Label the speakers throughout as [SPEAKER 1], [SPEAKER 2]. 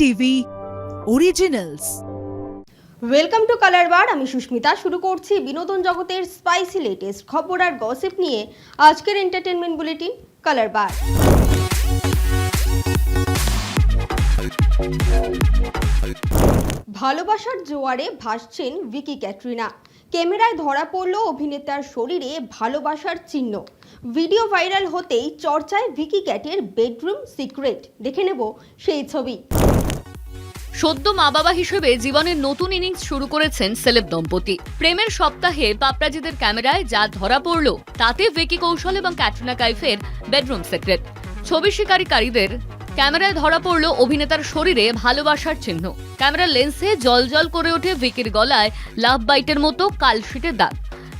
[SPEAKER 1] TV originals
[SPEAKER 2] welcome to colour bar আমি সুস্মিতা। শুরু করছি বিনোদন জগতের স্পাইসি লেটেস্ট খবর আর গসিপ নিয়ে আজকের এন্টারটেনমেন্ট বুলেটিন কালার বার ভালোবাসার জোয়ারে ভাসছেন ভিকি ক্যাটরিনা। ক্যামেরায় ধরা পড়ল অভিনেতার শরীরে ভালোবাসার চিহ্ন। ভিডিও ভাইরাল হতেই চর্চায় ভিকি ক্যাটের বেডরুম সিক্রেট দেখে নেব সেই ছবি।
[SPEAKER 3] সদ্য মা বাবা হিসেবে জীবনের নতুন ইনিংস শুরু করেছেন সেলেব দম্পতি। প্রেমের সপ্তাহে পাপরাজিদের ক্যামেরায় যা ধরা পড়ল, তাতে ভিকি কৌশল এবং ক্যাটরিনা কাইফের বেডরুম সিক্রেট। ছবি শিকারীকারীদের ক্যামেরায় ধরা পড়ল অভিনেতার শরীরে ভালোবাসার চিহ্ন। ক্যামেরার লেন্সে জল করে ওঠে ভিকির গলায় লাভ বাইটের মতো কালশিটের দাগ।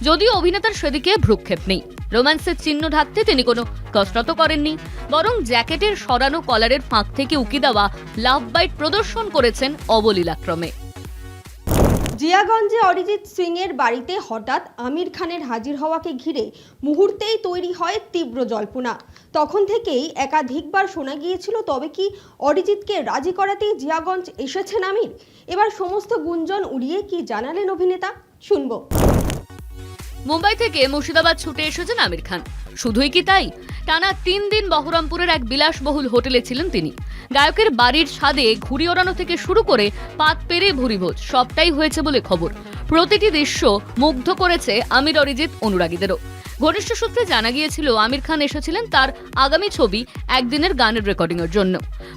[SPEAKER 3] যদিও অভিনেতার সেদিকে ভ্রুক্ষেপ নেই। রোম্যান্সের চিহ্ন ঢাকতে তিনি কোনো কসরত করেননি। বরং জ্যাকেটের সরানো কলারের ফাঁক থেকে উকি দেওয়া লাভ বাইট প্রদর্শন করেছেন অবলীলাক্রমে।
[SPEAKER 2] জিয়াগঞ্জে অরিজিৎ সিং এর বাড়িতে হঠাৎ আমির খানের হাজির হওয়াকে ঘিরে মুহূর্তেই তৈরি হয় তীব্র জল্পনা। তখন থেকেই একাধিকবার শোনা গিয়েছিল, তবে কি অরিজিৎকে রাজি করাতেই জিয়াগঞ্জ এসেছেন আমির? এবার সমস্ত গুঞ্জন উড়িয়ে কি জানালেন অভিনেতা? শুনব।
[SPEAKER 3] মুম্বাই থেকে মুর্শিদাবাদ ছুটে এসেছেন আমির খান। শুধুই কি তাই? টানা তিন দিন বহরমপুরের এক বিলাসবহুল হোটেলে ছিলেন তিনি। গায়কের বাড়ির ছাদে ঘুড়ি ওড়ানো থেকে শুরু করে পাত পেরে ভুরিভোজ সবটাই হয়েছে বলে খবর। প্রতিটি দৃশ্য মুগ্ধ করেছে আমির অরিজিৎ অনুরাগীদেরও। ঘনিষ্ঠ সূত্রে জানা গিয়েছিল, আমির খান এসেছিলেন তার আগামী ছবি একদিনের গানের রেকর্ডিংয়ের জন্য।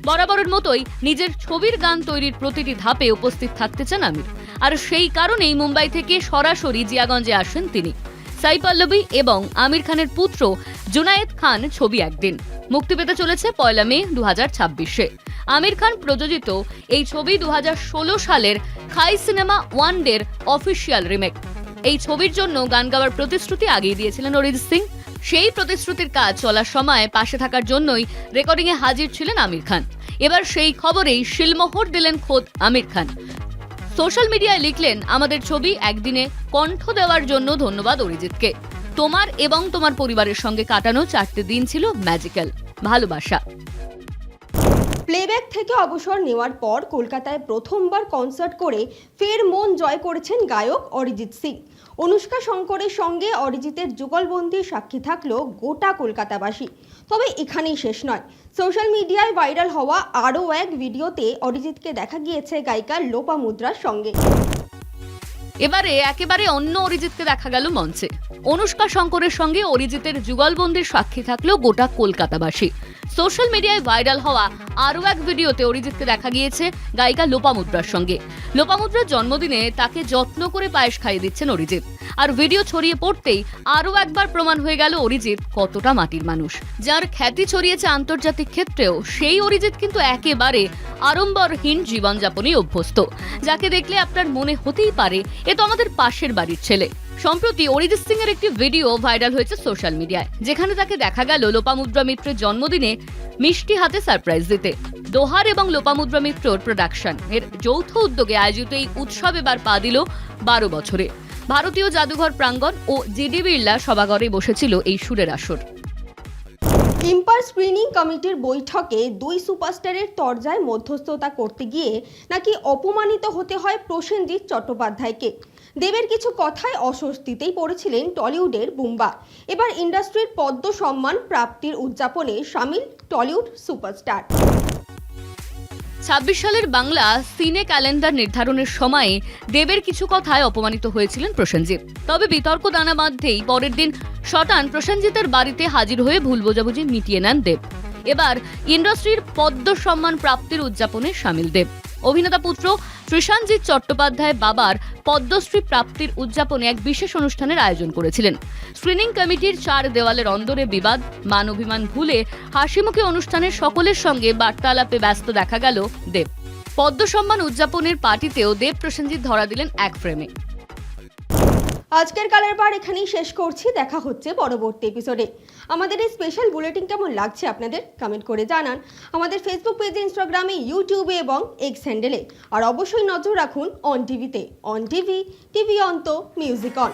[SPEAKER 3] বরাবরের মতোই নিজের ছবির গান তৈরির প্রতিটি ধাপে উপস্থিত থাকতে চান আমির। আর সেই কারণেই মুম্বাই থেকে সরাসরি জিয়াগঞ্জে আসেন তিনি। সাই পল্লবী এবং আমির খানের পুত্র জুনায়েদ খান ছবি একদিন। মুক্তি পেতে চলেছে পয়লা মে দু হাজার ছাব্বিশে। আমির খান প্রযোজিত এই ছবি দু হাজার ষোলো সালের খাই সিনেমা ওয়ান ডের অফিসিয়াল রিমেক। এই ছবির জন্য গান গাওয়ার প্রতিশ্রুতি আগেই দিয়েছিলেন অরিজিৎ সিং। সেই প্রতিশ্রুতির কাজ চলার সময় পাশে থাকার জন্যই রেকর্ডিংয়ে হাজির ছিলেন আমির খান। এবার সেই খবরেই শিলমোহর দিলেন খোদ আমির খান। সোশ্যাল মিডিয়ায় লিখলেন, আমাদের ছবি একদিনে কণ্ঠ দেওয়ার জন্য ধন্যবাদ অরিজিৎকে। তোমার এবং তোমার পরিবারের সঙ্গে কাটানো চারটে দিন ছিল ম্যাজিক্যাল ভালোবাসা।
[SPEAKER 2] প্লেব্যাক থেকে অবসর নেওয়ার পর কলকাতায় প্রথমবার কনসার্ট করে ফের মন জয় করেছেন গায়ক অরিজিৎ সিং। অনুষ্কা শঙ্করের সঙ্গে অরিজিতের যুগলবন্দির সাক্ষী থাকল গোটা কলকাতাবাসী। তবে এখানেই শেষ নয়। সোশ্যাল মিডিয়ায় ভাইরাল হওয়া আরও এক ভিডিওতে অরিজিৎকে দেখা গিয়েছে গায়িকা লোপা মুদ্রার সঙ্গে।
[SPEAKER 3] এবারে একেবারে অন্য অরিজিৎকে দেখা গেল মঞ্চে। অনুষ্কা শঙ্করের সঙ্গে অরিজিতের যুগলবন্দির সাক্ষী থাকলেও গোটা কলকাতাবাসী। সোশ্যাল মিডিয়ায় ভাইরাল হওয়া আরও এক ভিডিওতে অরিজিৎকে দেখা গিয়েছে গায়িকা লোপামুদ্রার সঙ্গে। লোপামুদ্রার জন্মদিনে তাকে যত্ন করে পায়েস খাইয়ে দিচ্ছেন অরিজিৎ। আর ভিডিও ছড়িয়ে পড়তেই আরও একবার প্রমাণ হয়ে গেল অরিজিৎ কতটা মাটির মানুষ। যার খ্যাতি ছড়িয়েছে আন্তর্জাতিক ক্ষেত্রেও সেই অরিজিৎ কিন্তু একেবারে আড়ম্বরহীন জীবনযাপনই অভ্যস্ত। যাকে দেখলে আপনার মনে হতেই পারে, এ তো আমাদের পাশের বাড়ির ছেলে। সম্প্রতি অরিজিৎ সিং এর একটি ভিডিও ভাইরাল হয়েছে সোশ্যাল মিডিয়ায়, যেখানে তাকে দেখা গেল লোপামুদ্রা মিত্রের জন্মদিনে মিষ্টি হাতে সারপ্রাইজ দিতে। দোহার এবং লোপামুদ্রা মিত্রর প্রোডাকশন এর যৌথ উদ্যোগে আয়োজিত এই উৎসব এবার পা দিল বারো বছরে। ভারতীয় জাদুঘর প্রাঙ্গণ ও জিডি বিড়লা সভাঘরে বসেছিল এই সুরের আসর।
[SPEAKER 2] ইম্পার স্ক্রিনিং কমিটির বৈঠকে দুই সুপারস্টারের তরজায় মধ্যস্থতা করতে গিয়ে নাকি অপমানিত হতে হয় প্রসেনজিৎ চট্টোপাধ্যায়কে। দেবের কিছু কথায় অস্বস্তিতেই পড়েছিলেন টলিউডের বুম্বা। এবার ইন্ডাস্ট্রির পদ্ম সম্মান প্রাপ্তির উদযাপনে সামিল টলিউড সুপারস্টার।
[SPEAKER 3] ছাব্বিশ সালের বাংলা সিনে ক্যালেন্ডার নির্ধারণের সময়ে দেবের কিছু কথায় অপমানিত হয়েছিলেন প্রসেনজিৎ। তবে বিতর্ক দানা বাঁধতেই পরের দিন শটান প্রসেনজিতের বাড়িতে হাজির হয়ে ভুল বোঝাবুঝি মিটিয়ে নেন দেব। এবার ইন্ডাস্ট্রির পদ্ম সম্মান প্রাপ্তির উদযাপনে সামিল দেব। অভিনেতা পুত্র ত্রিশানজিৎ চট্টোপাধ্যায় বাবার পদ্মশ্রী প্রাপ্তির উদযাপনে এক বিশেষ অনুষ্ঠানের আয়োজন করেছিলেন। স্ক্রিনিং কমিটির চার দেওয়ালের অন্দরে বিবাদ, মান অভিমান ভুলে হাসিমুখে অনুষ্ঠানের সকলের সঙ্গে বার্তালাপে ব্যস্ত দেখা গেল দেব। পদ্ম সম্মান উদযাপনের পার্টিতেও দেব প্রসেনজিৎ ধরা দিলেন এক ফ্রেমে।
[SPEAKER 2] আজকের কালের বার এখানেই শেষ করছি। দেখা হচ্ছে পরবর্তী এপিসোডে আমাদের এই স্পেশাল বুলেটিন কেমন লাগছে আপনাদের কমেন্ট করে জানান। আমাদের ফেসবুক পেজে ইনস্টাগ্রামে ইউটিউবে এবং এক্স হ্যান্ডেলে আর অবশ্যই নজর রাখুন অন টিভিতে অন টিভি টিভি অন্ত মিউজিক অন